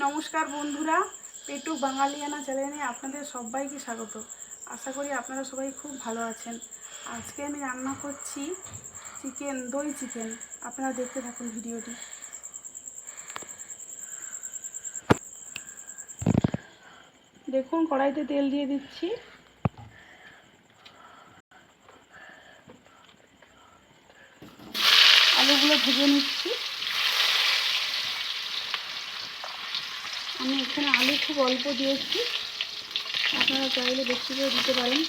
নমস্কার বন্ধুরা, পেটু বাঙালিয়ানা চ্যানেলে আপনাদের সবাইকে স্বাগত। আশা করি আপনারা সবাই খুব ভালো আছেন। আজকে আমি রান্না করছি চিকেন, দই চিকেন। আপনারা দেখতে থাকুন ভিডিওটি। দেখুন, কড়াইতে তেল দিয়ে দিচ্ছি। আলুগুলো ভেজে নিচ্ছি। আমি এখানে আলু খুব অল্প দিয়েছি। আপনারা চাইলে বেশি করে দিতে পারেন।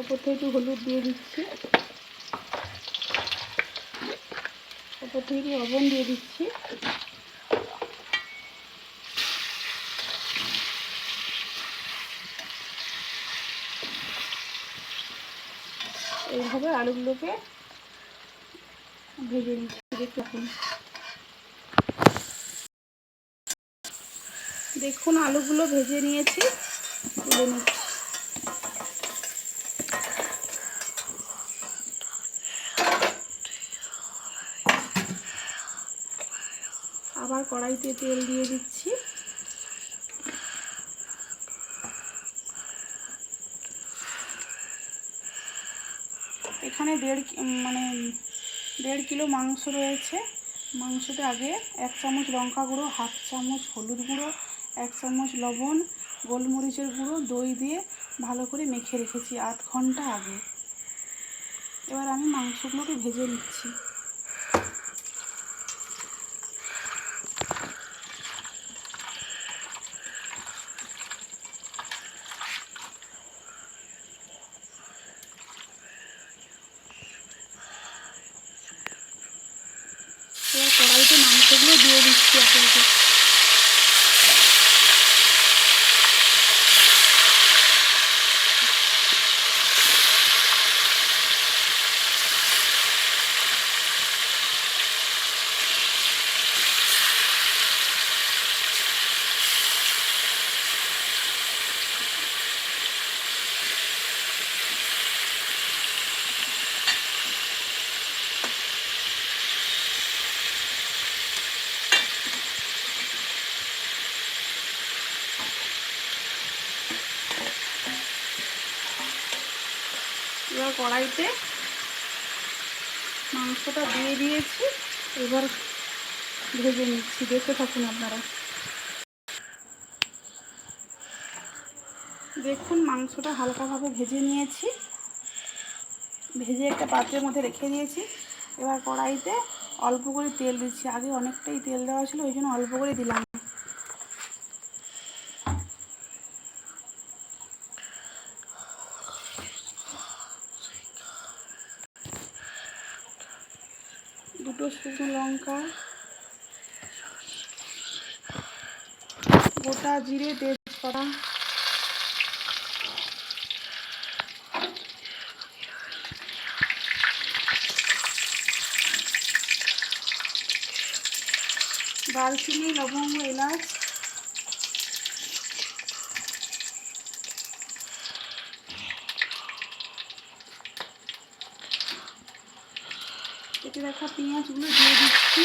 ওপর থেকে একটু হলুদ দিয়ে দিচ্ছি। ওপর থেকে একটু লবণ দিয়ে দিচ্ছি। এইভাবে আলুগুলোকে ভেজে নিচ্ছি। দেখুন। আলুগুলো ভেজে নিয়েছি। তুলে নিচ্ছি। আবার কড়াইতে তেল দিয়ে দিচ্ছি। এখানে দেড় মানে দেড় কিলো মাংস রয়েছে। মাংসটা আগে এক চামচ লঙ্কা গুঁড়ো, হাফ চামচ হলুদ গুঁড়ো, এক চামচ লবণ, গোলমরিচের গুঁড়ো, দই দিয়ে ভালো করে মেখে রেখেছি আধ ঘণ্টা আগে। এবার আমি মাংসগুলোকে ভেজে নিচ্ছি এবার মাংসগুলো দিয়ে দিচ্ছি একে এবার কড়াইতে মাংসটা দিয়ে দিয়েছি। এবার ভেজে নিচ্ছি, দেখতে থাকুন আপনারা। দেখুন, মাংসটা হালকাভাবে ভেজে নিয়েছি। ভেজে একটা পাত্রের মধ্যে রেখে দিয়েছি। এবার কড়াইতে অল্প করে তেল দিচ্ছি। আগে অনেকটাই তেল দেওয়া ছিল, ওই জন্য অল্প করে দিলাম। দুটো শুকনো লঙ্কা গোটা জিরে তেজপাতা দারচিনি লবঙ্গ এলাচ কেটে রাখা পেঁয়াজগুলো দিয়ে দিচ্ছি।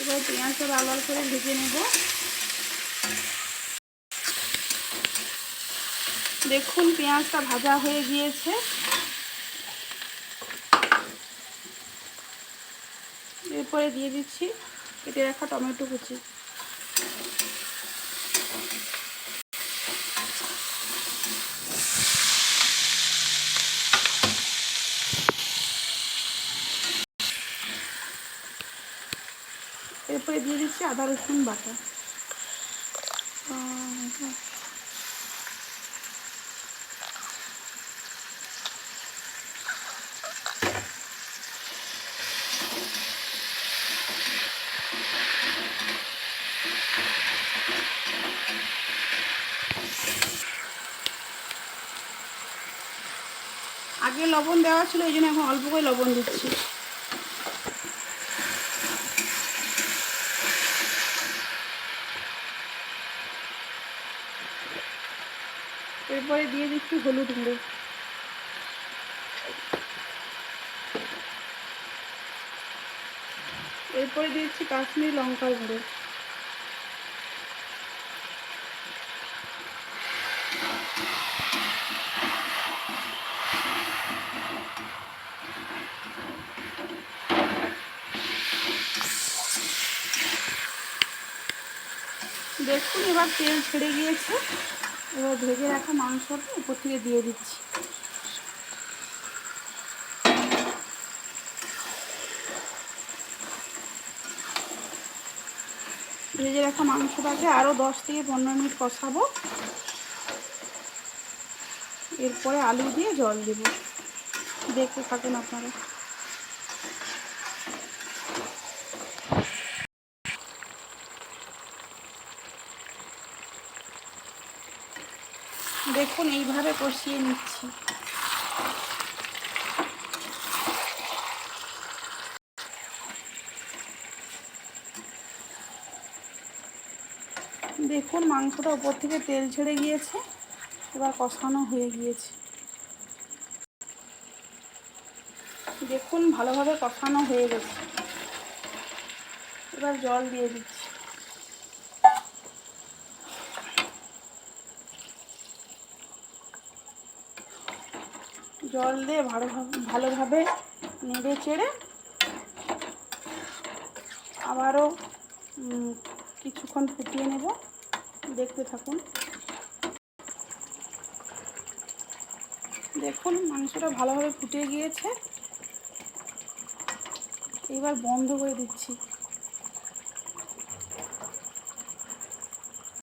এবার পেঁয়াজটা লাল করে ভেজে নেব। দেখুন, পেঁয়াজটা ভাজা হয়ে গিয়েছে। এরপরে দিয়ে দিচ্ছি কেটে রাখা টমেটো কুচি। এরপরে দিয়ে দিচ্ছি আদা রসুন বাটা। আগে লবণ দেওয়া ছিল, এই জন্য এখন অল্প করে লবণ দিচ্ছি। এরপরে দিয়ে দিচ্ছি হলুদ গুঁড়ো। এরপরে দিচ্ছি কাশ্মীরি লঙ্কার গুঁড়ো। দেখুন, এবার তেল ছেড়ে গিয়েছে। এবার ভেজে রাখা মাংসটা উপর থেকে দিয়ে দিচ্ছি। ভেজে রাখা মাংসটাকে আরও দশ থেকে পনেরো মিনিট কষাবো। এরপরে আলু দিয়ে জল দেব। দেখতে থাকুন আপনারা। দেখুন, এইভাবে কষিয়ে নিচ্ছি। দেখুন, মাংসটা উপর থেকে তেল ছেড়ে গিয়েছে, এবার কষানো হয়ে গিয়েছে। দেখুন, ভালোভাবে কষানো হয়ে গেছে। এবার জল দিয়ে দিচ্ছি। জল দিয়ে ভালোভাবে ভালোভাবে নেড়ে চেড়ে আবারও কিছুক্ষণ ফুটিয়ে নেব। দেখতে থাকুন। দেখুন, মাংসটা ভালোভাবে ফুটে গিয়েছে। এবার বন্ধ করে দিচ্ছি।